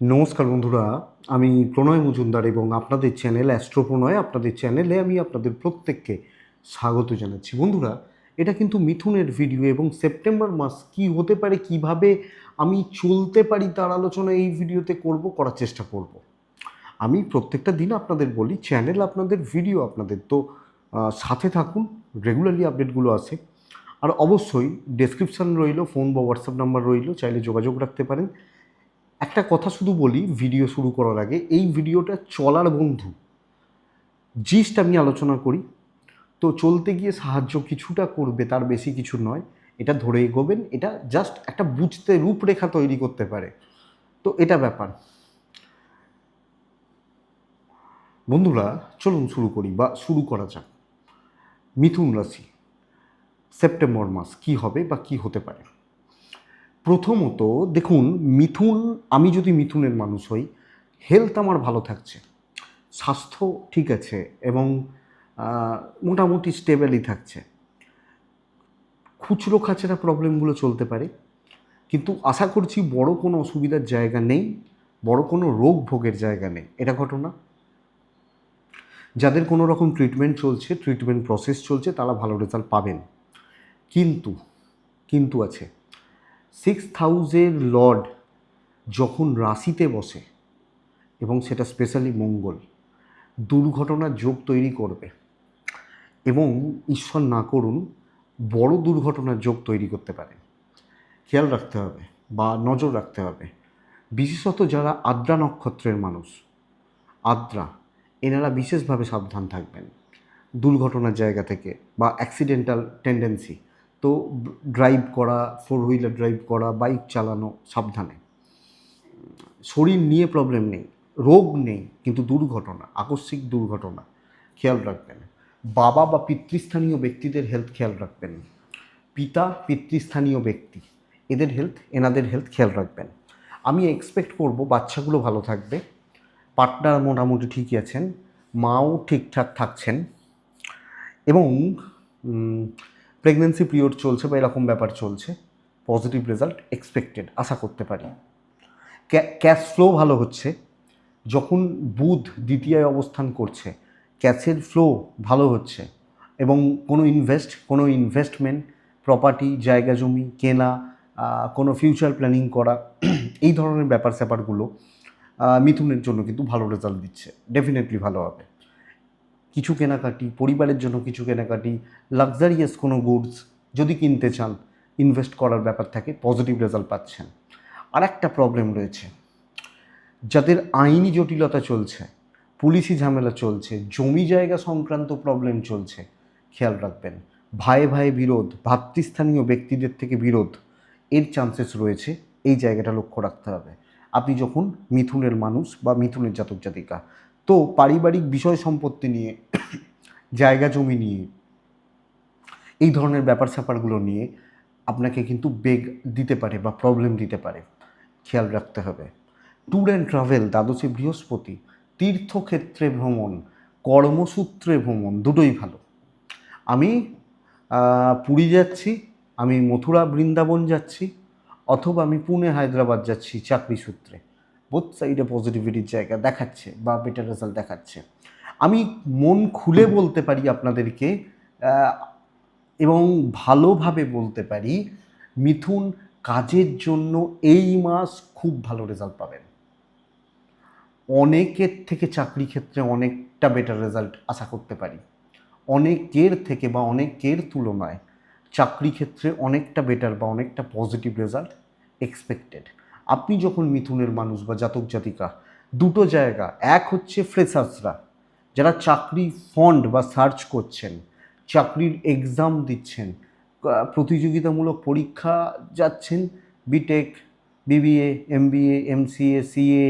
নমস্কার বন্ধুরা, আমি প্রণয় মজুমদার এবং আপনাদের চ্যানেল অ্যাস্ট্রো প্রণয় আপনাদের চ্যানেলে আমি আপনাদের প্রত্যেককে স্বাগত জানাচ্ছি। বন্ধুরা, এটা কিন্তু মিথুনের ভিডিও এবং সেপ্টেম্বর মাস কি হতে পারে, কীভাবে আমি চলতে পারি তার আলোচনা এই ভিডিওতে করব, করার চেষ্টা করব। আমি প্রত্যেকটা দিন আপনাদের বলি চ্যানেল আপনাদের ভিডিও আপনাদের। তো সাথে থাকুন রেগুলারলি আপডেটগুলো আসে। আর অবশ্যই ডেসক্রিপশান রইল ফোন বা হোয়াটসঅ্যাপ নাম্বার রইল, চাইলে যোগাযোগ রাখতে পারেন। একটা কথা শুধু বলি ভিডিও শুরু করার আগে, এই ভিডিওটা চলার বন্ধু। জিস্ট আমি আলোচনা করি। তো চলতে গিয়ে সাহায্য কিছুটা করবে, তার বেশি কিছু নয়। এটা ধরে এগোবেন, এটা জাস্ট একটা বুঝতে রূপরেখা তৈরি করতে পারে। তো এটা ব্যাপার। বন্ধুরা, চলুন শুরু করি বা শুরু করা যাক। মিথুন রাশি সেপ্টেম্বর মাস কি হবে বা কি হতে পারে? প্রথমত দেখুন, মিথুন, আমি যদি মিথুনের মানুষ হই হেলথ আমার ভালো থাকছে। স্বাস্থ্য ঠিক আছে এবং মোটামুটি স্টেবেলই থাকছে। খুচরো খাচরা প্রবলেমগুলো চলতে পারে। কিন্তু আশা করছি বড় কোনো অসুবিধার জায়গা নেই, বড় কোনো রোগ ভোগের জায়গা নেই। এটা ঘটনা। যাদের কোনো রকম ট্রিটমেন্ট চলছে ট্রিটমেন্ট প্রসেস চলছে, তারা ভালো রেজাল্ট পাবেন। কিন্তু কিন্তু আছে। সিক্স হাউজের লর্ড যখন রাশিতে বসে, এবং সেটা স্পেশালি মঙ্গল দুর্ঘটনার যোগ তৈরি করবে, এবং ঈশ্বর না করুন, বড় দুর্ঘটনার যোগ তৈরি করতে পারে। খেয়াল রাখতে হবে, বা নজর রাখতে হবে। বিশেষত যারা আদ্রা নক্ষত্রের মানুষ, আদ্রা, এনারা বিশেষভাবে সাবধান থাকবেন। দুর্ঘটনার জায়গা থেকে, বা অ্যাক্সিডেন্টাল টেন্ডেন্সি তো ড্রাইভ করা ফোর হুইলার ড্রাইভ করা বাইক চালানো সাবধানে। শরীর নিয়ে প্রবলেম নেই, রোগ নেই, কিন্তু দুর্ঘটনা, আকস্মিক দুর্ঘটনা, খেয়াল রাখবেন। বাবা বা পিতৃস্থানীয় ব্যক্তিদের হেলথ খেয়াল রাখবেন। পিতা পিতৃস্থানীয় ব্যক্তি, এদের হেলথ এনাদের হেলথ খেয়াল রাখবেন। আমি এক্সপেক্ট করব বাচ্চাগুলো ভালো থাকবে পার্টনার মোটামুটি ঠিকই আছেন, মাও ঠিকঠাক থাকছেন এবং প্রেগনেন্সি পিরিয়ড চলছে বা এরকম ব্যাপার চলছে পজিটিভ রেজাল্ট এক্সপেক্টেড আশা করতে পারি। ক্যাশ ফ্লো ভালো হচ্ছে, যখন বুধ দ্বিতীয় অবস্থান করছে ক্যাশের ফ্লো ভালো হচ্ছে এবং কোনো ইনভেস্ট কোনো ইনভেস্টমেন্ট প্রপার্টি জায়গা, জমি কেনা কোনো ফিউচার প্ল্যানিং করা, এই ধরনের ব্যাপার স্যাপারগুলো মিথুনের জন্য কিন্তু ভালো রেজাল্ট দিচ্ছে। ডেফিনেটলি ভালো হবে। কিছু কেনাকাটি, পরিবারের জন্য কিছু কেনাকাটি লাক্সারিয়াস কোনো গুডস যদি কিনতে চান ইনভেস্ট করার ব্যাপার থাকে পজিটিভ রেজাল্ট পাচ্ছেন। আর একটা প্রবলেম রয়েছে। যাদের আইনি জটিলতা চলছে, পুলিশি ঝামেলা চলছে, জমি জায়গা সংক্রান্ত প্রবলেম চলছে, খেয়াল রাখবেন। ভাই ভাই বিরোধ, ভাতৃস্থানীয় ব্যক্তিদের থেকে বিরোধ, এর চান্সেস রয়েছে, এই জায়গাটা লক্ষ্য রাখতে হবে। আপনি যখন মিথুনের মানুষ বা মিথুনের জাতক জাতিকা তো পারিবারিক বিষয় সম্পত্তি নিয়ে, জায়গা জমি নিয়ে, এই ধরনের ব্যাপার স্যাপারগুলো নিয়ে আপনাকে কিন্তু বেগ দিতে পারে বা প্রবলেম দিতে পারে। খেয়াল রাখতে হবে। ট্যুর অ্যান্ড ট্রাভেল দ্বাদশী বৃহস্পতি, তীর্থক্ষেত্রে ভ্রমণ, কর্মসূত্রে ভ্রমণ, দুটোই ভালো। আমি পুরী যাচ্ছি, আমি মথুরা বৃন্দাবন যাচ্ছি, অথবা আমি পুনে, হায়দ্রাবাদ যাচ্ছি চাকরি সূত্রে বোথ সাইডে পজিটিভিটির জায়গা দেখাচ্ছে বা বেটার রেজাল্ট দেখাচ্ছে। আমি মন খুলে বলতে পারি আপনাদেরকে এবং ভালোভাবে বলতে পারি, মিথুন কাজের জন্য এই মাস খুব ভালো রেজাল্ট পাবেন। অনেকের থেকে চাকরি ক্ষেত্রে অনেকটা বেটার রেজাল্ট আশা করতে পারি। অনেকের থেকে বা অনেকের তুলনায় চাকরি ক্ষেত্রে অনেকটা বেটার বা অনেকটা পজিটিভ রেজাল্ট এক্সপেক্টেড আপনি যখন মিথুনের মানুষ বা জাতক জাতিকা, দুটো জায়গা, এক হচ্ছে ফ্রেশার্সরা, যারা চাকরি ফন্ড বা সার্চ করছেন, চাকরির এক্সাম দিচ্ছেন প্রতিযোগিতামূলক পরীক্ষা যাচ্ছেন BTech BBA MBA MCA CA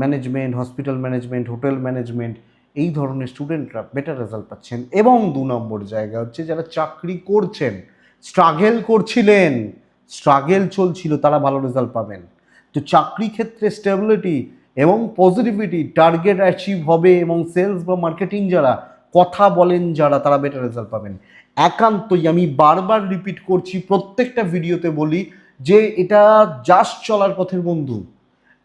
management hospital management hotel management এই ধরনের স্টুডেন্টরা বেটার রেজাল্ট পাচ্ছেন। এবং দু নম্বর জায়গা হচ্ছে যারা চাকরি করছেন স্ট্রাগেল করছিলেন স্ট্রাগেল চলছিল, তারা ভালো রেজাল্ট পাবেন। তো চাকরি ক্ষেত্রে স্টেবিলিটি এবং পজিটিভিটি টার্গেট অ্যাচিভ হবে এবং সেলস বা মার্কেটিং যারা, কথা বলেন যারা, তারা বেটার রেজাল্ট পাবেন। একান্তই আমি বারবার রিপিট করছি, প্রত্যেকটা ভিডিওতে বলি যে এটা জাস্ট চলার পথের বন্ধু।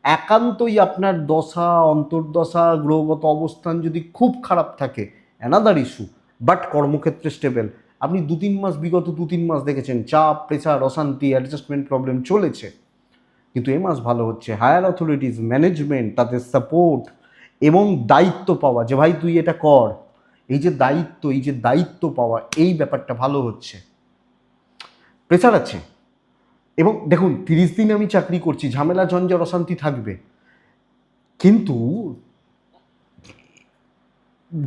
একান্তই আপনার দশা, অন্তর্দশা, গ্রহগত অবস্থান যদি খুব খারাপ থাকে অ্যানাদার ইস্যু বাট কর্মক্ষেত্রে স্টেবল আপনি দু তিন মাস বিগত দু তিন মাস দেখেছেন, চাপ প্রেশার অশান্তি অ্যাডজাস্টমেন্ট প্রবলেম চলেছে। কিন্তু এ মাস ভালো হচ্ছে। হায়ার অথরিটিস ম্যানেজমেন্ট তাদের সাপোর্ট এবং দায়িত্ব পাওয়া যে, ভাই, তুই এটা কর। এই যে দায়িত্ব, এই যে দায়িত্ব পাওয়া, এই ব্যাপারটা ভালো হচ্ছে। প্রেশার আছে। এবং দেখুন, তিরিশ দিন আমি চাকরি করছি, ঝামেলা ঝঞ্ঝাট অশান্তি থাকবে। কিন্তু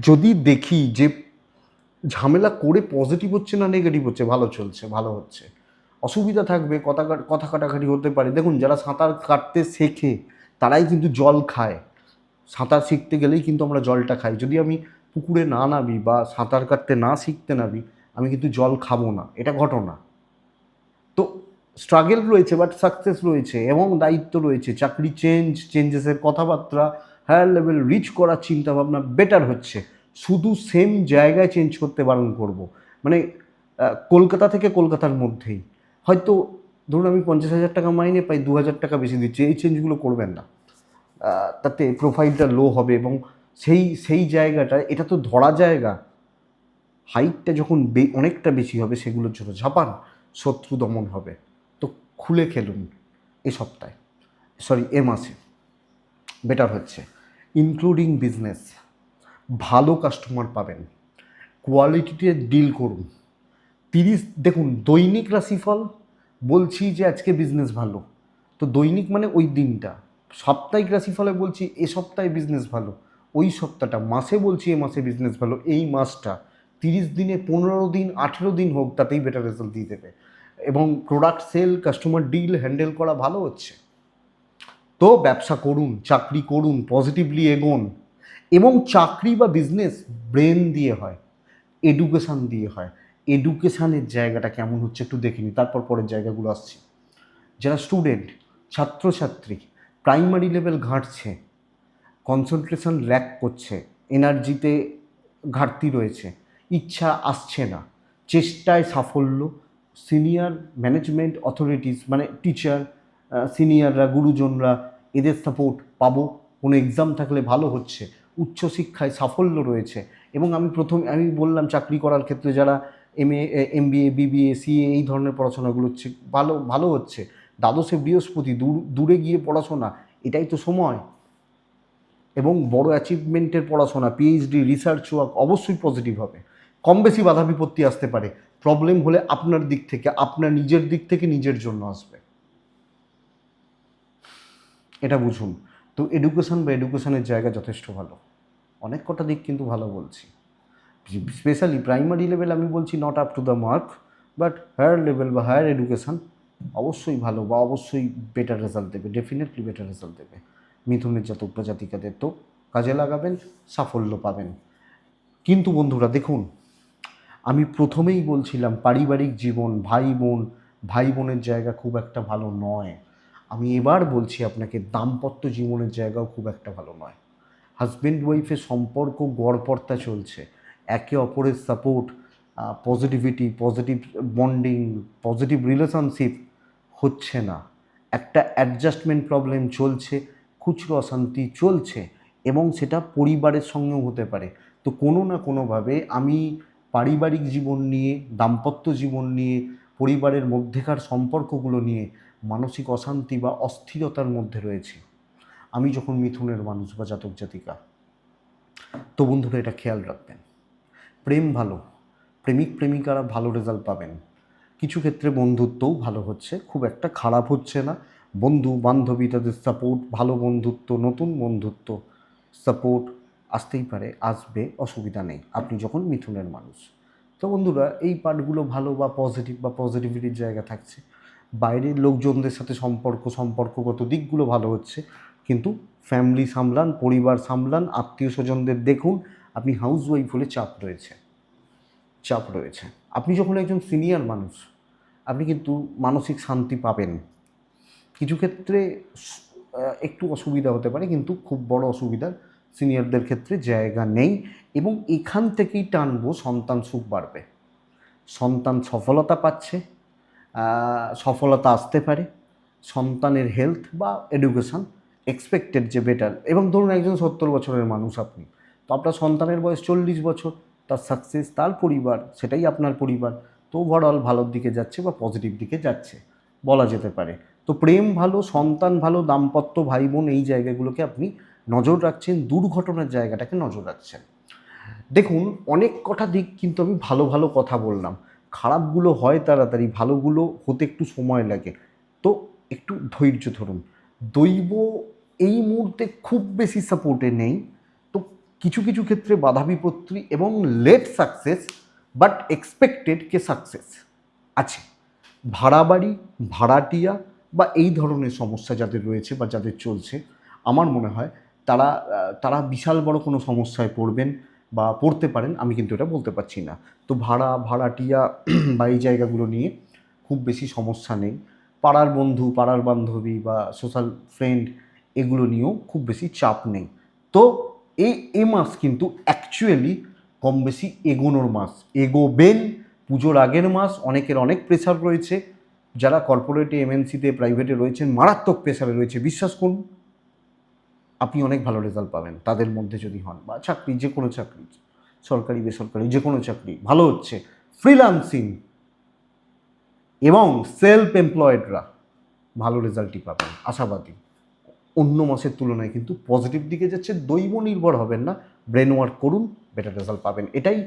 যদি দেখি যে ঝামেলা করে পজিটিভ হচ্ছে না নেগেটিভ হচ্ছে? ভালো চলছে, ভালো হচ্ছে। অসুবিধা থাকবে, কথা কথা কাটাকাটি হতে পারে। দেখুন, যারা সাঁতার কাটতে শেখে, তারাই কিন্তু জল খায়। সাঁতার শিখতে গেলেই কিন্তু আমরা জলটা খাই। যদি আমি পুকুরে না নামি বা সাঁতার কাটতে না শিখতে নামি, আমি কিন্তু জল খাব না। এটা ঘটনা। তো স্ট্রাগেল রয়েছে বাট সাকসেস রয়েছে, এবং দায়িত্ব রয়েছে। চাকরি চেঞ্জ চেঞ্জেসের কথাবার্তা হায়ার লেভেল রিচ করার চিন্তাভাবনা বেটার হচ্ছে। শুধু সেম জায়গায় চেঞ্জ করতে বারণ করব। মানে কলকাতা থেকে কলকাতার মধ্যেই। হয়তো, ধরুন আমি পঞ্চাশ হাজার টাকা মাইনে পাই, দু হাজার টাকা বেশি দিচ্ছি, এই চেঞ্জগুলো করবেন না। তাতে প্রোফাইলটা লো হবে এবং সেই সেই জায়গাটা, এটা তো ধরা জায়গা। হাইটটা যখন অনেকটা বেশি হবে সেগুলোর জন্য ঝাপান, শত্রু দমন হবে। তো খুলে খেলুন এ সপ্তাহে। সরি এ মাসে। বেটার হচ্ছে। ইনক্লুডিং বিজনেস ভালো কাস্টমার পাবেন। কোয়ালিটিতে ডিল করুন। তিরিশ, দেখুন, দৈনিক রাশিফল, বলছি যে আজকে বিজনেস ভালো। তো দৈনিক মানে ওই দিনটা। সাপ্তাহিক রাশিফলে বলছি এ সপ্তাহে বিজনেস ভালো। ওই সপ্তাহটা, মাসে বলছি এ মাসে বিজনেস ভালো। এই মাসটা, তিরিশ দিনে পনেরো দিন, আঠেরো দিন হোক, তাতেই বেটার রেজাল্ট দিয়ে দেবে। এবং product sale customer deal handle করা ভালো হচ্ছে। তো ব্যবসা করুন, চাকরি করুন পজিটিভলি এগোন। এবং চাকরি বা বিজনেস ব্রেন দিয়ে হয় এডুকেশান দিয়ে হয়। এডুকেশানের জায়গাটা কেমন হচ্ছে একটু দেখে নিই তারপর পরের জায়গাগুলো আসছি। যারা স্টুডেন্ট ছাত্রছাত্রী প্রাইমারি লেভেল ঘাঁটছে কনসেন্ট্রেশন ল্যাক করছে এনার্জিতে ঘাটতি রয়েছে, ইচ্ছা আসছে না, চেষ্টায় সাফল্য সিনিয়র ম্যানেজমেন্ট অথরিটিস মানে টিচার সিনিয়ররা গুরুজনরা এদের সাপোর্ট পাবো, কোনো এক্সাম থাকলে ভালো হচ্ছে উচ্চশিক্ষায় সাফল্য রয়েছে। এবং আমি প্রথম, আমি বললাম চাকরি করার ক্ষেত্রে যারা M A M B A BBA CA এই ধরনের পড়াশোনাগুলো হচ্ছে, ভালো ভালো হচ্ছে। দ্বাদশে বৃহস্পতি, দূর, দূরে গিয়ে পড়াশোনা, এটাই তো সময়। এবং বড় অ্যাচিভমেন্টের পড়াশোনা পিএইচডি রিসার্চ ওয়ার্ক অবশ্যই পজিটিভ হবে। কম বেশি বাধা বিপত্তি আসতে পারে। প্রবলেম হলে আপনার দিক থেকে, আপনার নিজের দিক থেকে নিজের জন্য আসবে। এটা বুঝুন। তো এডুকেশন বা এডুকেশনের জায়গা যথেষ্ট ভালো। অনেক কটা দিক কিন্তু ভালো বলছি। স্পেশালি প্রাইমারি লেভেল আমি বলছি not up to the mark but higher level বা হায়ার এডুকেশন অবশ্যই ভালো বা অবশ্যই বেটার রেজাল্ট দেবে ডেফিনেটলি বেটার রেজাল্ট দেবে। মিথুনের জাতক প্রজাতিকাদের তো কাজে লাগাবেন, সাফল্য পাবেন। কিন্তু বন্ধুরা দেখুন, আমি প্রথমেই বলছিলাম পারিবারিক জীবন, ভাই বোন, ভাই বোনের জায়গা খুব একটা ভালো নয়। আমি এবার বলছি আপনাকে দাম্পত্য জীবনের জায়গাও খুব একটা ভালো নয়। হাজব্যান্ড ওয়াইফের সম্পর্ক গড়পড়তা চলছে। একে অপরের support positivity positive bonding positive relationship হচ্ছে না। একটা অ্যাডজাস্টমেন্ট প্রবলেম চলছে, খুচরো অশান্তি চলছে এবং সেটা পরিবারের সঙ্গেও হতে পারে। তো কোনো না কোনোভাবে আমি পারিবারিক জীবন নিয়ে, দাম্পত্য জীবন নিয়ে, পরিবারের মধ্যেকার সম্পর্কগুলো নিয়ে মানসিক অশান্তি বা অস্থিরতার মধ্যে রয়েছে। আমি যখন মিথুনের মানুষ বা জাতক জাতিকা, তো বন্ধুরা এটা খেয়াল রাখবেন। প্রেম ভালো, প্রেমিক প্রেমিকারা ভালো রেজাল্ট পাবেন। কিছু ক্ষেত্রে বন্ধুত্বও ভালো হচ্ছে, খুব একটা খারাপ হচ্ছে না। বন্ধু বান্ধবী তাদের সাপোর্ট ভালো বন্ধুত্ব, নতুন বন্ধুত্ব সাপোর্ট আসতেই পারে, আসবে, অসুবিধা নেই। আপনি যখন মিথুনের মানুষ, তো বন্ধুরা এই পার্টগুলো ভালো বা পজিটিভ বা পজিটিভিটির জায়গা থাকছে। বাইরের লোকজনদের সাথে সম্পর্ক, সম্পর্কগত দিকগুলো ভালো হচ্ছে। কিন্তু ফ্যামিলি সামলান, পরিবার সামলান, আত্মীয় স্বজনদের দেখুন, আপনি হাউস ওয়াইফ হলে চাপ রয়েছে। চাপ রয়েছে। আপনি যখন একজন সিনিয়র মানুষ, আপনি কিন্তু মানসিক শান্তি পাবেন। কিছু ক্ষেত্রে একটু অসুবিধা হতে পারে, কিন্তু খুব বড় অসুবিধার সিনিয়রদের ক্ষেত্রে জায়গা নেই এবং এখান থেকেই টানবো, সন্তান সুখ বাড়বে। সন্তান সফলতা পাচ্ছে সফলতা আসতে পারে। সন্তানের হেলথ বা এডুকেশন এক্সপেক্টেড যে বেটার এবং ধরুন একজন সত্তর বছরের মানুষ আপনি, তো আপনার সন্তানের বয়স চল্লিশ বছর, তার সাকসেস তার পরিবার, সেটাই আপনার পরিবার, তো ওভারঅল ভালোর দিকে যাচ্ছে বা পজিটিভ দিকে যাচ্ছে, বলা যেতে পারে। তো প্রেম ভালো, সন্তান ভালো, দাম্পত্য ভাই বোন এই জায়গাগুলোকে আপনি নজর রাখছেন, দুর্ঘটনার জায়গাটাকে নজর রাখছেন। দেখুন, অনেক কটা দিক কিন্তু আমি ভালো ভালো কথা বললাম। খারাপগুলো হয় তাড়াতাড়ি, ভালোগুলো হতে একটু সময় লাগে। তো একটু ধৈর্য ধরুন। দৈব এই মুহূর্তে খুব বেশি সাপোর্টে নেই। তো কিছু কিছু ক্ষেত্রে বাধা বিপত্তি এবং লেট সাকসেস বাট এক্সপেক্টেড কে সাকসেস আছে। ভাড়া বাড়ি ভাড়াটিয়া বা এই ধরনের সমস্যা যাদের রয়েছে বা যাদের চলছে, আমার মনে হয় তারা তারা বিশাল বড় কোনো সমস্যায় পড়বেন বা পড়তে পারেন, আমি কিন্তু এটা বলতে পারছি না। তো ভাড়া ভাড়াটিয়া বা এই জায়গাগুলো নিয়ে খুব বেশি সমস্যা নেই। পাড়ার বন্ধু, পাড়ার বান্ধবী বা সোশ্যাল ফ্রেন্ড এগুলো নিয়েও খুব বেশি চাপ নেই। তো এই এ মাস কিন্তু অ্যাকচুয়ালি কম বেশি এগোনোর মাস। এগোবেন পুজোর আগের মাস, অনেকের অনেক প্রেশার রয়েছে। যারা কর্পোরেটে এমএনসিতে প্রাইভেটে রয়েছেন, মারাত্মক প্রেশারে রয়েছে। বিশ্বাস করুন, আপনি অনেক ভালো রেজাল্ট পাবেন, তাদের মধ্যে যদি হন বা চাকরি যে কোনো চাকরি, সরকারি, বেসরকারি যে কোনো চাকরি, ভালো হচ্ছে। ফ্রিলান্সিং এবং সেলফ এমপ্লয়েডরা ভালো রেজাল্টই পাবেন, আশাবাদী। অন্য মাসের তুলনায় কিন্তু পজিটিভ দিকে যাচ্ছে, দৈব নির্ভর হবেন না। ব্রেন ওয়ার্ক করুন বেটার রেজাল্ট পাবেন। এটাই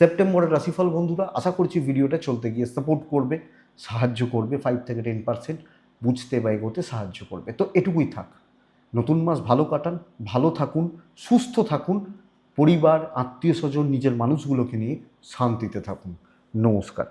সেপ্টেম্বরের রাশিফল বন্ধুরা। আশা করছি ভিডিওটা চলতে গিয়ে সাপোর্ট করবে, সাহায্য করবে ফাইভ থেকে টেন পার্সেন্ট বুঝতে বা এগোতে সাহায্য করবে। তো এটুকুই থাক। নতুন মাস ভালো কাটান, ভালো থাকুন, সুস্থ থাকুন, পরিবার, আত্মীয় স্বজন, নিজের মানুষগুলোকে নিয়ে শান্তিতে থাকুন। নমস্কার।